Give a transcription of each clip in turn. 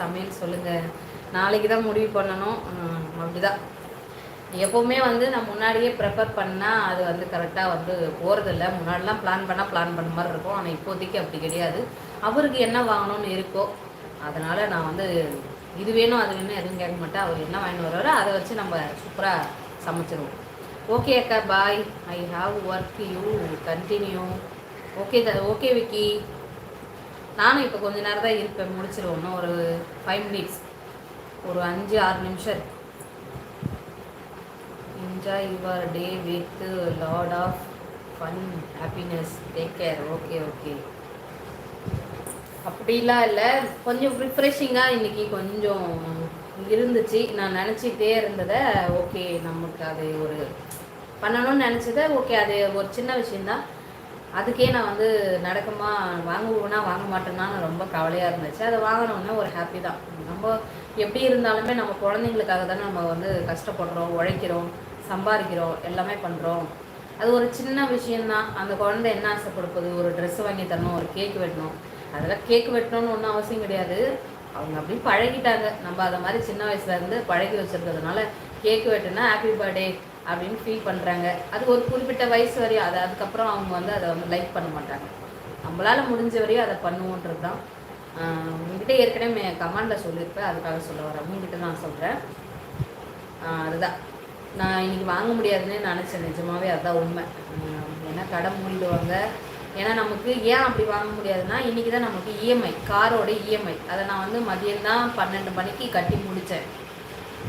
சமையல் சொல்லுங்கள் நாளைக்கு தான் முடிவு பண்ணணும். அப்படிதான். எப்போவுமே வந்து நான் முன்னாடியே ப்ரிப்பேர் பண்ணால் அது வந்து கரெக்டாக வந்து போகிறதில்ல முன்னாடிலாம் பிளான் பண்ணால் பிளான் பண்ண மாதிரி இருக்கும். ஆனால் இப்போதைக்கு அப்படி கிடையாது. அவருக்கு என்ன வாங்கணும்னு இருக்கோ அதனால் நான் வந்து இது வேணும் அது வேணும் எதுவும் கேட்க மாட்டேன். அவர் என்ன வாங்கிட்டு வர்றாரோ அதை வச்சு நம்ம சூப்பராக சமைச்சிருவோம். ஓகே அக்கா bye I have work you continue okay the okay Vicky. நானும் இப்போ கொஞ்ச நேரம் தான் இருப்பேன். முடிச்சிருவோம். ஒரு ஃபைவ் மினிட்ஸ் ஒரு அஞ்சு ஆறு நிமிஷம் enjoy your day with lot of fun happiness take care okay okay அப்படிலாம் இல்லை. கொஞ்சம் ரிஃப்ரெஷிங்காக இன்றைக்கி கொஞ்சம் இருந்துச்சு. நான் நினச்சிக்கிட்டே இருந்ததை ஓகே நமக்கு அது ஒரு பண்ணணும்னு நினச்சதை ஓகே அது ஒரு சின்ன விஷயந்தான் அதுக்கே நான் வந்து நடக்குமா வாங்குவேனா வாங்க மாட்டேன்னா ரொம்ப கவலையாக இருந்துச்சு. அதை வாங்கினோன்னே ஒரு ஹாப்பி தான். நம்ம எப்படி இருந்தாலுமே நம்ம குழந்தைங்களுக்காக தானே நம்ம வந்து கஷ்டப்படுறோம் உழைக்கிறோம் சம்பாதிக்கிறோம் எல்லாமே பண்ணுறோம் அது ஒரு சின்ன விஷயந்தான் அந்த குழந்தை என்ன ஆசைப்படுப்பது? ஒரு ட்ரெஸ் வாங்கி தரணும் ஒரு கேக் வெட்டணும். அதெல்லாம் கேக் வெட்டணும்னு ஒன்றும் அவசியம் கிடையாது. அவங்க அப்படி பழகிட்டாங்க. நம்ம அதை மாதிரி சின்ன வயசுலேருந்து பழகி வச்சுருக்கிறதுனால கேக் வெட்டுனா ஹாப்பி பர்த்டே அப்படின்னு ஃபீல் பண்ணுறாங்க அது ஒரு குறிப்பிட்ட வயசு வரையும் அதை அதுக்கப்புறம் அவங்க வந்து அதை வந்து லைக் பண்ண மாட்டாங்க. நம்மளால் முடிஞ்ச வரையும் அதை பண்ணுவோன்றது தான் உங்ககிட்ட ஏற்கனவே கமாண்டில் சொல்லியிருப்பேன். அதுக்காக சொல்ல வரேன். உங்ககிட்ட நான் சொல்கிறேன் அதுதான். நான் இன்றைக்கி வாங்க முடியாதுன்னு நினச்சேன். நிஜமாவே அதுதான் உண்மை. ஏன்னா கடை மூடிடுவாங்க. ஏன்னா நமக்கு ஏன் அப்படி வாங்க முடியாதுன்னா இன்றைக்கி தான் நமக்கு இஎம்ஐ காரோட இஎம்ஐ அதை நான் வந்து மதியம் தான் பன்னெண்டு மணிக்கு கட்டி முடித்தேன்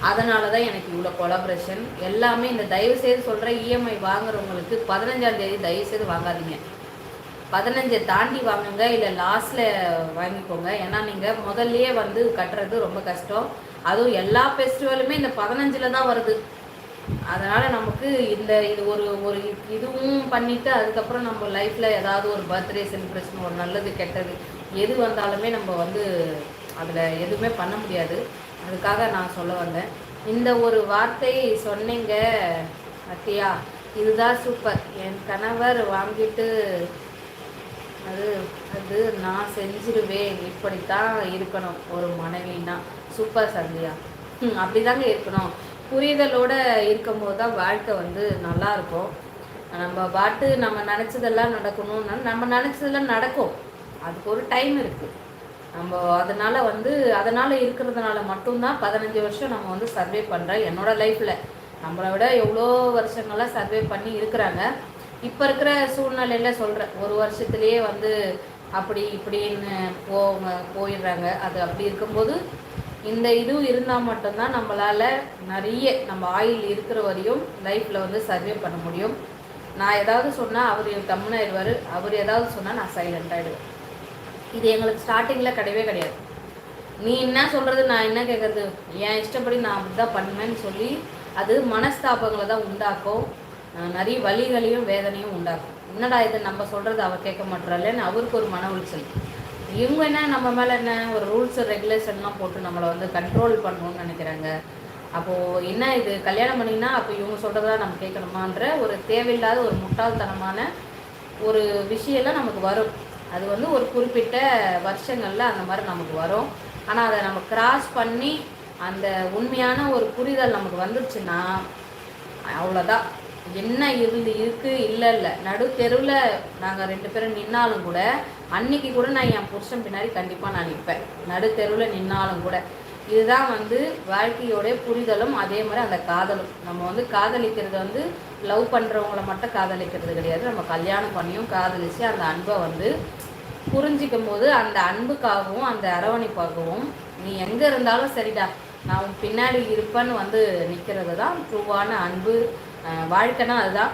அதனால தான் எனக்கு இவ்வளோ கொலாபரேஷன் எல்லாமே இந்த தயவு செய்து சொல்கிற இஎம்ஐ வாங்குறவங்களுக்கு பதினஞ்சாம் தேதி தயவு செய்து வாங்காதீங்க. பதினஞ்சை தாண்டி வாங்குங்க இல்லை லாஸ்ட்டில் வாங்கிக்கோங்க. ஏன்னா நீங்கள் முதல்லையே வந்து கட்டுறது ரொம்ப கஷ்டம். அதுவும் எல்லா ஃபெஸ்டிவலுமே இந்த பதினஞ்சில் தான் வருது. அதனால் நமக்கு இந்த இது ஒரு ஒரு இதுவும் பண்ணிவிட்டு அதுக்கப்புறம் நம்ம லைஃப்பில் ஏதாவது ஒரு பர்த்டே செலிப்ரேஷன் ஒரு நல்லது கெட்டது எது வந்தாலுமே நம்ம வந்து அதில் எதுவுமே பண்ண முடியாது. அதுக்காக நான் சொல்ல வந்தேன். இந்த ஒரு வார்த்தை சொன்னீங்க அத்தியா. இதுதான் சூப்பர் என் கணவர் வாங்கிட்டு அது அது நான் செஞ்சிருவேன். இப்படித்தான் இருக்கணும். ஒரு மனைவின்னா. சூப்பர் சந்தியா. அப்படிதாங்க இருக்கணும். புரிதலோடு இருக்கும்போது தான் வாழ்க்கை வந்து நல்லாயிருக்கும் நம்ம பாட்டு நம்ம நினச்சதெல்லாம் நடக்கணும்னா நம்ம நினச்சதெல்லாம் நடக்கும். அதுக்கு ஒரு டைம் இருக்குது நம்ம அதனால் வந்து அதனால் இருக்கிறதுனால மட்டும்தான் பதினஞ்சு வருஷம் நம்ம வந்து சர்வே பண்ணுறோம் என்னோடய லைஃப்பில் நம்மளை விட எவ்வளோ வருஷங்களாக சர்வே பண்ணி இருக்கிறாங்க. இப்போ இருக்கிற சூழ்நிலையில் சொல்கிறேன் ஒரு வருஷத்துலேயே வந்து அப்படி இப்படின்னு போவங்க போயிடுறாங்க. அது அப்படி இருக்கும்போது இந்த இதுவும் இருந்தால் மட்டும்தான் நம்மளால் நிறைய நம்ம ஆயில் இருக்கிற வரையும் லைஃப்பில் வந்து சர்வே பண்ண முடியும். நான் ஏதாவது சொன்னால் அவர் கம்முனாயிடுவார் அவர் ஏதாவது சொன்னால் நான் சைலண்ட் ஆகிடுவேன் இது எங்களுக்கு ஸ்டார்டிங்கில் கிடையவே கிடையாது. நீ என்ன சொல்கிறது நான் என்ன கேட்குறது என் இஷ்டப்படி நான் அப்படி தான் பண்ணுவேன்னு சொல்லி அது மனஸ்தாபங்களை தான் உண்டாக்கும். நிறைய வழிகளையும் வேதனையும் உண்டாக்கும். என்னடா இது நம்ம சொல்கிறது அவர் கேட்க மாட்டாருன்னு அவருக்கு ஒரு மன உளைச்சல். இவங்க என்ன நம்ம மேலே என்ன ஒரு ரூல்ஸ் ரெகுலேஷன்லாம் போட்டு நம்மளை வந்து கண்ட்ரோல் பண்ணணும்னு நினைக்கிறாங்க. அப்போது என்ன இது கல்யாணம் பண்ணிங்கன்னா அப்போ இவங்க சொல்கிறதா நம்ம கேட்கணுமான்ற ஒரு தேவையில்லாத ஒரு முட்டாள்தனமான ஒரு விஷயம்லாம் நமக்கு வரும். அது வந்து ஒரு குறிப்பிட்ட வருஷங்களில் அந்த மாதிரி நமக்கு வரும். ஆனால் அதை நம்ம கிராஸ் பண்ணி அந்த உண்மையான ஒரு புரிதல் நமக்கு வந்துருச்சுன்னா அவ்வளோதான் என்ன இருந்து இருக்கு இல்லை இல்லை. நடு தெருவில் நாங்கள் ரெண்டு பேரும் நின்னாலும் கூட அன்னைக்கு கூட நான் என் புருஷன் பின்னாடி கண்டிப்பாக நான் நிற்பேன். நடு தெருவில் நின்னாலும் கூட. இதுதான் வந்து வாழ்க்கையோட புரிதலும் அதே மாதிரி அந்த காதலும். நம்ம வந்து காதலிக்கிறது வந்து லவ் பண்ணுறவங்கள மட்டும் காதலிக்கிறது கிடையாது. நம்ம கல்யாணம் பண்ணியும் காதலித்து அந்த அன்பை வந்து புரிஞ்சிக்கும் போது அந்த அன்புக்காகவும் அந்த அரவணைப்பாகவும் நீ எங்கே இருந்தாலும் சரிடா நான் உன் பின்னாடி இருப்பேன்னு வந்து நிற்கிறது தான் ட்ரூவான அன்பு. வாழ்க்கைனா அதுதான்.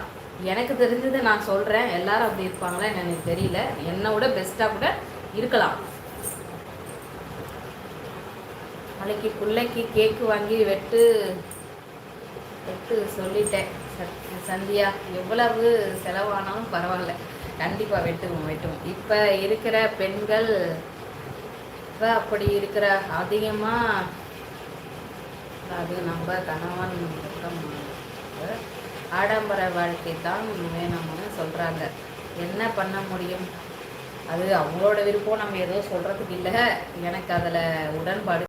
எனக்கு தெரிஞ்சதை நான் சொல்கிறேன் எல்லாரும் அப்படி இருப்பாங்களா எனக்கு தெரியல. என்னை விட பெஸ்ட்டாக கூட இருக்கலாம். நாளைக்கு பிள்ளைக்கு கேக்கு வாங்கி வெட்டு வெட்டு சொல்லிட்டேன். சந்தியா எவ்வளவு செலவானாலும் பரவாயில்ல. கண்டிப்பாக வெட்டுவோம் வெட்டுவோம். இப்போ இருக்கிற பெண்கள் இப்போ அப்படி இருக்கிற அதிகமாக அது நம்ம கணவன் ஆடம்பர வாழ்க்கை தான் வேணும்னு சொல்கிறாங்க என்ன பண்ண முடியும்? அது அவங்களோட விருப்பம். நம்ம ஏதோ சொல்கிறதுக்கு இல்லை. எனக்கு அதில் உடன்பாடு